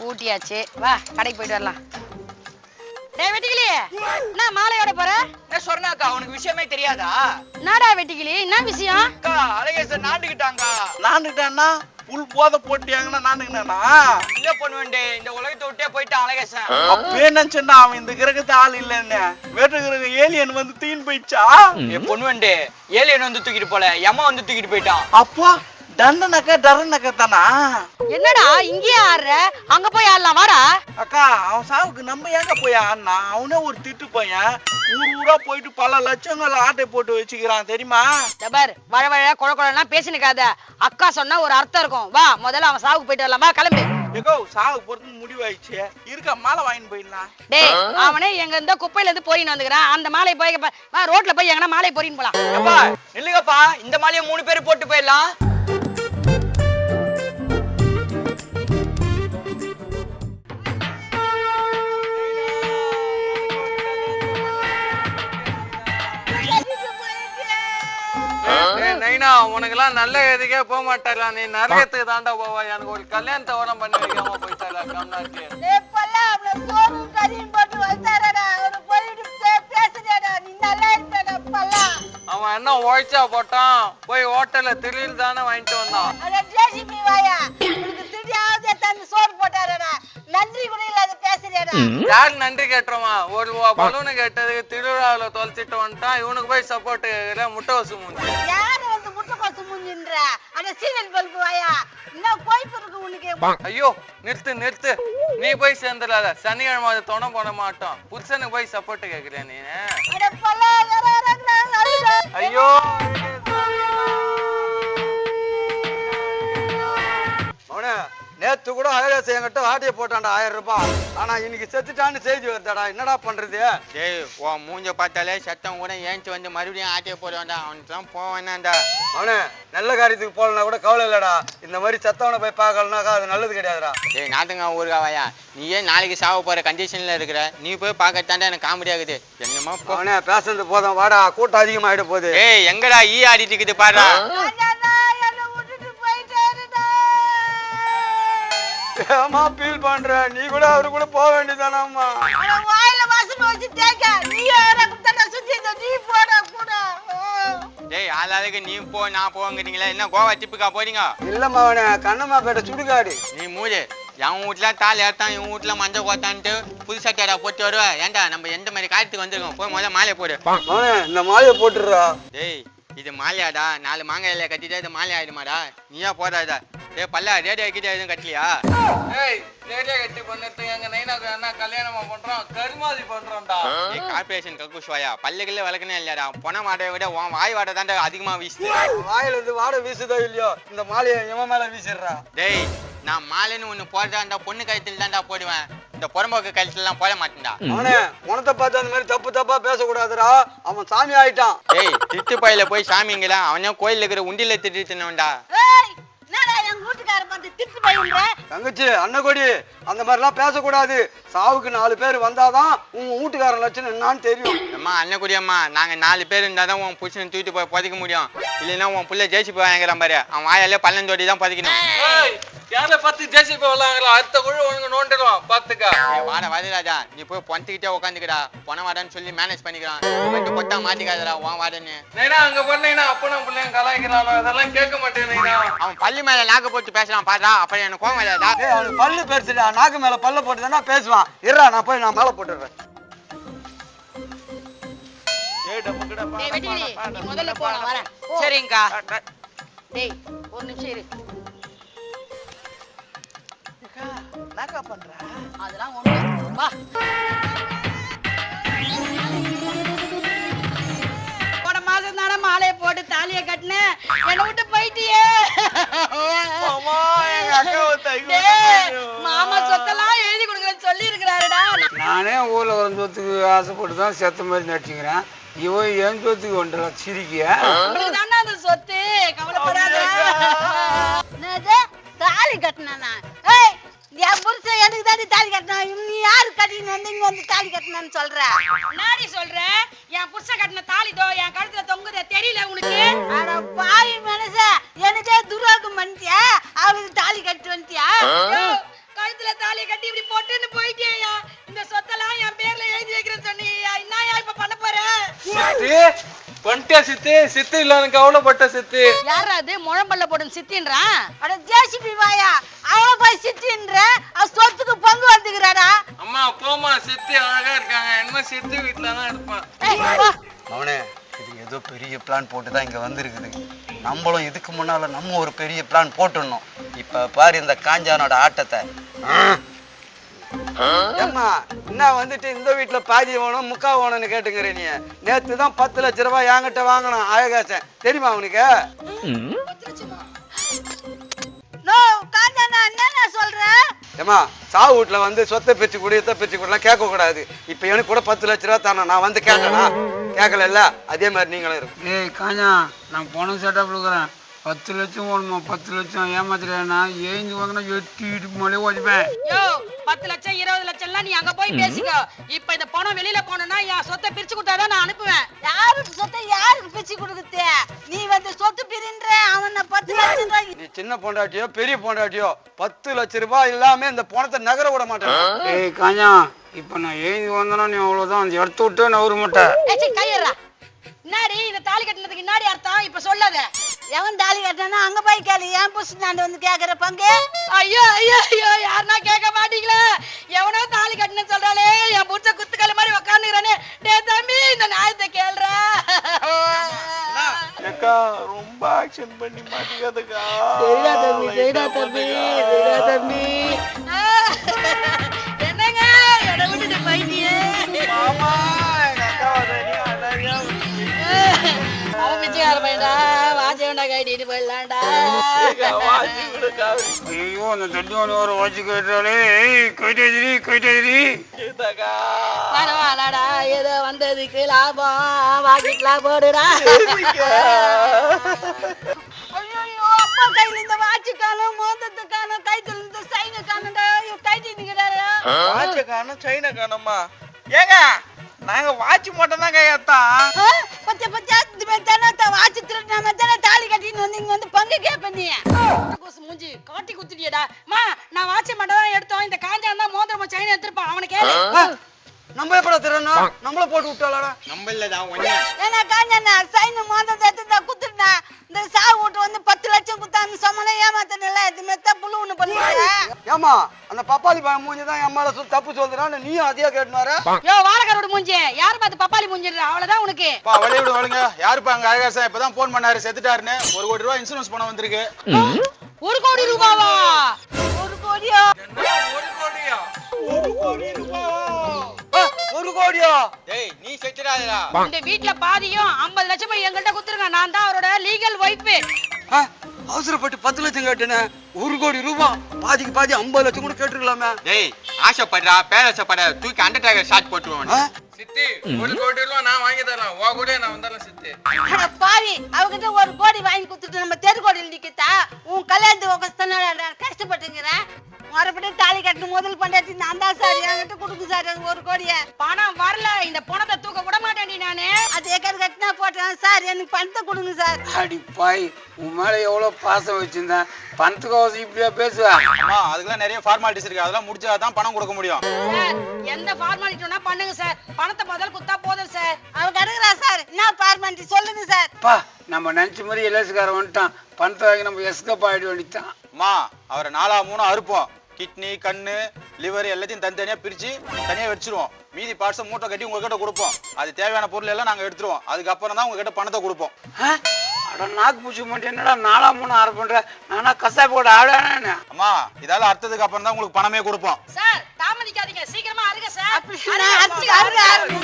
பூட்டியாச்சு. வா கடைக்கு போயிட்டு வரலாம். டேய் வெட்டிக்கிளி என்ன மாலையோட போற? என்ன சொன்னாக்கா உனக்கு விஷயமே தெரியாதா? என்னடா வெட்டிக்கிளி என்ன விஷயம்? அக்கா அழகேசன் நாண்டுகிட்டாங்க நானுக்கிட்டேன்னா புல் போத போட்டியாங்கன்னா நானுக்கினா என்ன பண்ணுவேன்டே இந்த உலகத்தை விட்டே போயிட்டான் அழகேசன். அப்பயே நினைச்சேன்டா அவன் இந்த கிரகத்து ஆள் இல்லைன்னு? வேற்று கிரக ஏலியன் வந்து தீன் போயிடுச்சா? என் பொண்ணுவன்டே ஏலியன் வந்து தூக்கிட்டு போல. யமா வந்து தூக்கிட்டு போயிட்டான். அப்போ தண்டனக்கா டரனக்கா தானா? என்னடா இங்கேயே ஆடுற? அங்க போய் ஆடலாம் வாடா. அக்கா அவன் சாவுக்கு நம்ம எங்க போய் ஆடினா? அவனே ஒரு திட்டு பையன். ஊர் ஊரா போயிட்டு பல லட்சங்கள் ஆட்டை போட்டு வச்சுக்கிறான் தெரியுமா? டபர் வழ வழ கொழ கொழலாம் பேசினுக்காத அக்கா சொன்னா ஒரு அர்த்தம் இருக்கும். வா முதல்ல அவன் சாவுக்கு போயிட்டு வரலாம்? வா கிளம்பு. எகோ சாவு போறது முடிவாயிடுச்சு. இருக்க மாலை வாங்கிட்டு போயிடலாம். டேய் அவனே எங்க இருந்த குப்பையில இருந்து போயின்னு வந்துக்கிறான். அந்த மாலையை போய் வா ரோட்ல போய் எங்கனா மாலை போறின்னு போலாம். அப்பா நில்லுங்கப்பா. இந்த மாலையை மூணு பேர் போட்டு போயிடலாம். நைனா உனக்கெல்லாம் நல்ல எதுக்கே போக மாட்டாரா நீ நரகத்துக்கு தாண்டா போவா எனக்கு ஒரு கல்யாணத்தை ஓரம் பண்ணி வைக்காம போயிட்டாரா கம்னாக்கு அவன் என்ன உழைச்சா போட்டான்? போய் ஹோட்டல்ல திடீர் தானே வாங்கிட்டு வந்தான். யார் நன்றி கேட்டுறோமா? ஒரு பலூனு கேட்டதுக்கு திருவிழாவில் தொலைச்சிட்டு வந்துட்டான். இவனுக்கு போய் சப்போர்ட் முட்டை வசு மூஞ்சி ஐயோ நிறுத்து நிறுத்து. நீ போய் சேர்ந்துடாத. சனிக்கிழமை அது துணை போட மாட்டோம். புருஷனுக்கு போய் சப்போர்ட் கேக்குறியா நீ ஐயோ நேத்து கூட அழகாசு என்கிட்ட ஆட்டிய போட்டான்டா ஆயிரம் ரூபாய். ஆனா இன்னைக்கு செத்துட்டான்னு செய்தி வருதாடா என்னடா பண்றது? டேய் உன் மூஞ்ச பார்த்தாலே சத்தம் கூட ஏஞ்சி வந்து மறுபடியும் ஆட்டிய போடுவான்டா. அவனுக்கு தான் போவேனாண்டா அவனே நல்ல காரியத்துக்கு போகலனா கூட கவலை இல்லடா. இந்த மாதிரி செத்தவனை போய் பார்க்கலனாக்கா அது நல்லது கிடையாதுடா. டேய் நாட்டுங்க ஊருக்காவாயா நீ ஏன் நாளைக்கு சாவ போற கண்டிஷன்ல இருக்கிற நீ போய் பார்க்கத்தாண்டா எனக்கு காமெடி ஆகுது. என்னமா அவனே பேசுறது போதும். வாடா கூட்டம் அதிகமாயிட போகுது. ஏய் எங்கடா ஈ ஆடிட்டு இருக்குது பாருடா ஏமா ஃபீல் பண்ற? நீ கூட அவரு கூட போக வேண்டியதானாம்மா டேய் ஆளாளுக்கு நீ போ நான் போங்கிறீங்களா. என்ன கோவா டிப்புக்கா போறீங்க? இல்லம்மா அவனே கண்ணம்மா பேட்ட சுடுகாடு. நீ மூடு. என் வீட்ல தாலி ஏத்தான் இவன் வீட்ல மஞ்சள் கோத்தான்ட்டு புது சட்டையடா போட்டு வருவ. ஏன்டா நம்ம எந்த மாதிரி காரியத்துக்கு வந்திருக்கோம்? போய் முதல்ல மாலையை போடு. இந்த மாலையை போட்டுடுறா. டேய் இது மாலையாடா. நாலு மாங்காய் இலைய கட்டிட்டா இது மாலை ஆயிடுமாடா. நீயா போடாதா டேய் பல்லா ரேடியோ கிட்ட எதுவும் கட்டலையா? ஏய் ரேடியோ கட்டி பண்ணிட்டு எங்க நைனாக்கு என்ன கல்யாணமா பண்றோம். கருமாதி பண்றோம்டா. கார்பரேஷன் கக்குஷ்வாயா பல்லுகள்ல விளக்குனே இல்லையாடா. பொண மாட்டை விட உன் வாய் வாடை தாண்டா அதிகமா வீசுது. வாயில இருந்து வாடை வீசுதோ இல்லையோ? இந்த மாலையை இவன் மேல வீசிடுறா டேய் நான் மாலைன்னு ஒண்ணு போடுறதா இருந்தா பொண்ணு கழுத்துல தான்டா போடுவேன். இந்த புறம்போக்கு எல்லாம் போட மாட்டேன்டா. அவனே உனத்தை பார்த்து அந்த மாதிரி தப்பு தப்பா பேசக்கூடாதுடா. அவன் சாமி ஆயிட்டான். டேய் திட்டு பையில போய் சாமிங்களா அவனே கோயில்ல இருக்கிற உண்டியில திட்டு தின்னவன்டா. தங்கச்சி அன்னகொடி அந்த மாதிரிலாம் பேசக்கூடாது. சாவுக்கு நாலு பேர் வந்தாதான் உன் வீட்டுக்காரன் லட்சணம் என்னான்னு தெரியும். அம்மா அண்ணன் அம்மா நாங்க நாலு பேர் இருந்தாதான் உன் புருஷனை தூக்கிட்டு போய் புதைக்க முடியும். இல்லைன்னா உன் புள்ள ஜெயிச்சு போய் வாங்குறான் பாரு. அவன் வாயாலே பள்ளந்தோடி தான் புதைக்கணும். யாரை பார்த்து ஜேசிபி விளாங்களா அடுத்த குழு உனக்கு நோண்டிடுவான். பாத்துக்க வாடா வரராஜா நீ போய் பொந்துக்கிட்டே உட்காந்துக்கடா பொண வாடான்னு சொல்லி மேனேஜ் பண்ணிக்கிறான். வந்து கொட்டா மாட்டிக்காதடா உன் வாடன்னு. நைனா அங்க பண்ணீங்கன்னா அப்பனும் பிள்ளைங்க கலாய்க்கிறானோ? அதெல்லாம் கேட்க மாட்டேன் அவன் பள்ளி மேல நாக்கு போட்டு பேசுறான் பாடுறா. அப்புறம் எனக்கு கோவம் அவனுக்கு பல்லு பெருசுடா நாக்கு மேல பல்ல போட்டு தானே பேசுவான். இருடா நான் போய் நான் மேல போட்டுடுறேன். சரிங்கக்கா. டேய் ஒரு நிமிஷம் இரு. என்னக்கா பண்ற அதெல்லாம் ஒண்ணு வா. போன மாசம் தானே மாலையை போட்டு தாலியை கட்டினேன் என்னை விட்டு போயிட்டியே. மாமா சொத்தெல்லாம் எழுதி கொடுக்குறேன்னு சொல்லி இருக்கிறாருடா நானே ஊர்ல ஒரு சொத்துக்கு ஆசைப்பட்டு தான் செத்த மாதிரி நடிச்சுக்கிறேன். இவன் என் சொத்துக்கு ஒன்றரை சிரிக்கிய தானே அந்த சொத்து? கவலைப்படாத. தாலி கட்டினா ஏய் என் புருஷன் எனக்கு தாண்டி தாலி கட்டினா? நீ யாரு கட்டின? வந்து இங்க வந்து தாலி கட்டினான்னு சொல்ற. நாடி சொல்ற? என் புருஷன் கட்டின தாலி தோ என் கழுத்துல தொங்குதே தெரியல உனக்கு? அட பாவி மனச எனக்கே துரோகம் பண்ணிட்டியா? அவளுக்கு தாலி கட்டி வந்துட்டியா? கழுத்துல தாலியை கட்டி இப்படி போட்டுன்னு போயிட்டேயா இந்த சொத்தெல்லாம் என் பேர்ல எழுதி வைக்கிறேன்னு சொன்னீயா என்னயா இப்ப பண்ண போற? சித்தி? பண்ணிட்டே சித்தி சித்தி இல்லன்னு கவலைப்பட்ட சித்தி. யாரா அது? முழம்பல்ல போடும் சித்தின்றான் அட ஜேசிபி வாயா அவள போய் சித்தின்ற? அவ சொத்துக்கு பங்கு வந்துக்கிறாடா? அம்மா போமா சித்தி அழகா இருக்காங்க. என்ன சித்தி வீட்டுல தான் இருப்பான். அவனே இது ஏதோ பெரிய பிளான் போட்டு தான் இங்க வந்திருக்குது. நம்மளும் இதுக்கு முன்னால நம்ம ஒரு பெரிய பிளான் போட்டுடணும். இப்ப பாரு இந்த காஞ்சானோட ஆட்டத்தை. ஏம்மா என்ன வந்துட்டு இந்த வீட்டுல பாதி வேணும் முக்கா வேணும்னு கேட்டுங்கிற நீ. நேத்து தான் பத்து லட்ச ரூபாய் என்கிட்ட வாங்கணும் அழகாசன் தெரியுமா சொல்ற? ஏம்மா சாவு வீட்டுல வந்து சொத்தை பிரிச்சு கொடு இத்த பிரிச்சு கொடுலாம் கேட்க கூடாது இப்ப எனக்கு கூட பத்து லட்ச ரூபா தானே நான் வந்து கேட்கனா கேட்கல அதே மாதிரி நீங்களும் இருக்கும் ஏய் காஞ்சா நான் பணம் செட்டப் கொடுக்குறேன். பத்து லட்சம் வேணுமா பத்து லட்சம் ஏமாத்துறேன்னா ஏஞ்சி வாங்கினா எட்டு இடுப்பு மேலே ஓடிப்பேன். யோ பத்து லட்சம் இருபது லட்சம் எல்லாம் நீ அங்க போய் பேசிக்கோ. இப்ப இந்த பணம் வெளியில போனோம்னா என் சொத்தை பிரிச்சு கொடுத்தாதான் நான் அனுப்புவேன். யாருக்கு சொத்தை யாருக்கு பிச்சு கொடுக்குது நீ வந்து சொத்து பிரின்ற அவனை பத்து லட்சம் ரூபாய் நீ சின்ன பொண்டாட்டியோ பெரிய பொண்டாட்டியோ பத்து லட்ச ரூபாய் இல்லாம இந்த பணத்தை நகர விட மாட்டேன். ஏய் காஞ்சா இப்போ நான் ஏஞ்சி வந்தேன்னா நீ அவ்வளோதான் அந்த இடத்த விட்டு நான் வர மாட்டேன் கையறா முன்னாடி இந்த தாலி கட்டினதுக்கு முன்னாடி அர்த்தம்? இப்ப சொல்லாத. எவன் தாலி கட்டினா அங்க போய் கேளு. ஏன் புருஷனாண்டு வந்து கேக்குற பங்கு? ஐயோ ஐயோ ஐயோ யாருன்னா கேட்க மாட்டீங்களா? எவனோ தாலி கட்டினு சொல்றாளே. என் புடிச்ச குத்துக்கல் மாதிரி உக்காந்துக்கிறானே. டே தம்பி இந்த நியாயத்தை கேள்றா. ஏக்கா ரொம்ப ஆக்ஷன் பண்ணி மாட்டிக்காதக்கா. சரிடா தம்பி சரிடா தம்பி சரிடா தம்பி. என்னங்க? இடம் விட்டுட்டு போயிட்டியே. மாமா எங்க அக்காவை அவன் பிச்சைக்கார பையன்டா வாஜவனா கைட்டிட்டு போயிடலாம்டா. வாசி ஐயோ அந்த தண்டி ஒரு வச்சு கேட்டாலே கைட்டேதிரி கேட்டாக்கா பரவாயில்லடா ஏதோ வந்ததுக்கு லாபம். வாங்கிக்கலாம் போடுடா. ஐயோ அப்பா கையில இந்த வாட்சி காணும் மோந்தத்து காணும் கைத்துல இந்த சைன காணும்டா கைட்டி நிக்கிறாரு வாட்ச காணும் சைனா காணுமா ஏங்க நாங்க வாட்ச் மட்டும் தான் கையத்தான் பச்சை பச்சை மாதிரி தானே தான் வாட்சி திருட்டு நம்ம தானே தாலி கட்டின்னு வந்து இங்க வந்து பங்கு கேப்ப நீ. கோசு மூஞ்சி காட்டி குத்துட்டியடா. மா நான் வாட்ச மட்டும் தான் எடுத்தோம் இந்த காஞ்சான் தான் மோதிரம் சைனா எடுத்திருப்பான். அவனை கேளு. நம்ம எப்படா திறனா நம்மள போட்டு விட்டாளடா. நம்ம இல்லதான் ஒண்ணு. ஏன்னா காஞ்சனா சைன மோந்தத்தை எடுத்து குத்துட்டா இந்த சாவு வீட்டு வந்து பத்து லட்சம் குத்தான்னு சொம்மனே ஏமாத்தனல இது மெத்த புழு ஒண்ணு பண்ணிட்டு ஏமா அந்த பப்பாளி பழம் மூஞ்சி தான் என் மேல சொல் தப்பு சொல்றான்னு நீயும் அதே கேட்டுனார. யோ வாழக்காரோட மூஞ்சி யார் பார்த்து பப்பாளி மூஞ்சிடுறா? அவ்வளவுதான் உனக்கு. பா வழி விடு வழுங்க. யாருப்பா அங்க அழகாசன் இப்பதான் போன் பண்ணாரு செத்துட்டாருன்னு. ஒரு கோடி ரூபாய் இன்சூரன்ஸ் பணம் வந்திருக்கு. ஒரு கோடி ரூபாவா? ஒரு கோடியோ? ஒரு கோடியா? ஒரு கோடி ரூபாய் ஒரு கோடியா? டேய் நீ செத்துடாதடா. இந்த வீட்ல பாதியும் 50 லட்சம் எங்கள்கிட்ட குத்துருங்க நான் தான் அவரோட லீகல் ஆ, அவசரப்பட்டு பத்து லட்சம் கேட்டேனே. ஒரு கோடி ரூபாய் பாதிக்கு பாதி ஐம்பது லட்சம் கூட கேட்டுருக்கலாமே. டேய் ஆசைப்படுறா பேராசைப்பட தூக்கி அண்டர்டேக்கர் ஷாட் போட்டுருவான் ஆ? சித்தி ஒரு கோடி ரூபா நான் வாங்கி தரேன். உன் கூட நான் வந்துடுறேன் சித்தி. பாவி அவகிட்ட ஒரு கோடி வாங்கி கொடுத்துட்டு நம்ம தெரு கோடியில் நிக்கத்தா உன் கல்யாணத்துக்கு கஷ்டப்பட்டுங்கிறேன். மறுபடியும் தாலி கட்டணும் முதல் பண்ணாச்சு நான் தான் சார். என்கிட்ட கொடுக்கு சார். அந்த ஒரு கோடியை. பணம் வரல. இந்த பணத்தை தூக்க கூட மாட்டேன்டி நானு. அது ஏக்கர் கட்டினா போட்டேன் சார். எனக்கு பணத்தை கொடுங்க சார். அடி பாய் உன் மேல எவ்வளவு பாசம் வச்சிருந்தேன். பணத்துக்கு அவசியம் இப்படியா பேசுவா? அம்மா அதுக்கெல்லாம் நிறைய ஃபார்மாலிட்டிஸ் இருக்கு. அதெல்லாம் முடிச்சா தான் பணம் கொடுக்க முடியும். சார் எந்த ஃபார்மாலிட்டி வேணா பண்ணுங்க சார். பணத்தை முதல்ல குத்தா போதும் சார். அவ கிடக்குறா சார். என்ன பார்மெண்ட் சொல்லுங்க சார். பா நம்ம நினைச்ச மாதிரி எல்எஸ்காரன் வந்துட்டான். பணத்தை வாங்கி நம்ம எஸ்கப் ஆயிட வேண்டியதான் அம்மா அவரை நாலா மூணு அறுப்போம். கிட்னி கண்ணு லிவர் எல்லாத்தையும் தனித்தனியாக பிரித்து தனியாக வச்சிருவோம். மீதி பார்ட்ஸை மூட்டை கட்டி உங்ககிட்ட கொடுப்போம். அது தேவையான பொருள் எல்லாம் நாங்கள் எடுத்துருவோம். அதுக்கப்புறம் தான் உங்ககிட்ட பணத்தை கொடுப்போம். அட நாக்கு பூச்சி மட்டும் என்னடா நாலா மூணு ஆறு பண்ற? நானா கசாப்பு போட ஆடானே அம்மா இதால அடுத்ததுக்கு அப்புறம் தான் உங்களுக்கு பணமே கொடுப்போம். சார் தாமதிக்காதீங்க. சீக்கிரமா அருக சார். அருக அருக அருக